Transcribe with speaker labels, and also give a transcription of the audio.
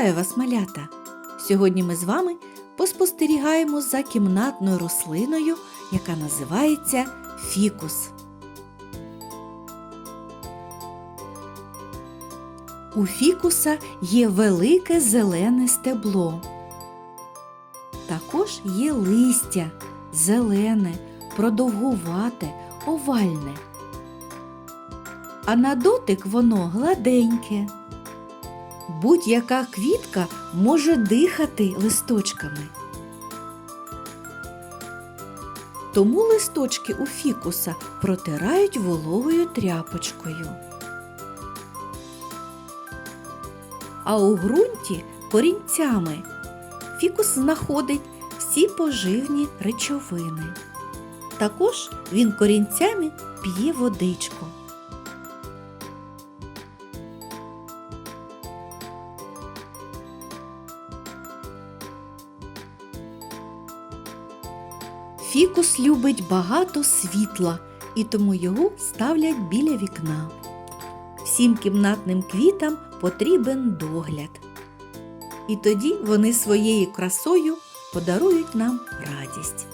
Speaker 1: Вітаю вас, малята! Сьогодні ми з вами поспостерігаємо за кімнатною рослиною, яка називається фікус. У фікуса є велике зелене стебло. Також є листя зелене, продовгувате, овальне. А на дотик воно гладеньке. Будь-яка квітка може дихати листочками. Тому листочки у фікуса протирають вологою тряпочкою. А у ґрунті корінцями фікус знаходить всі поживні речовини. Також він корінцями п'є водичку. Фікус любить багато світла, і тому його ставлять біля вікна. Всім кімнатним квітам потрібен догляд. І тоді вони своєю красою подарують нам радість.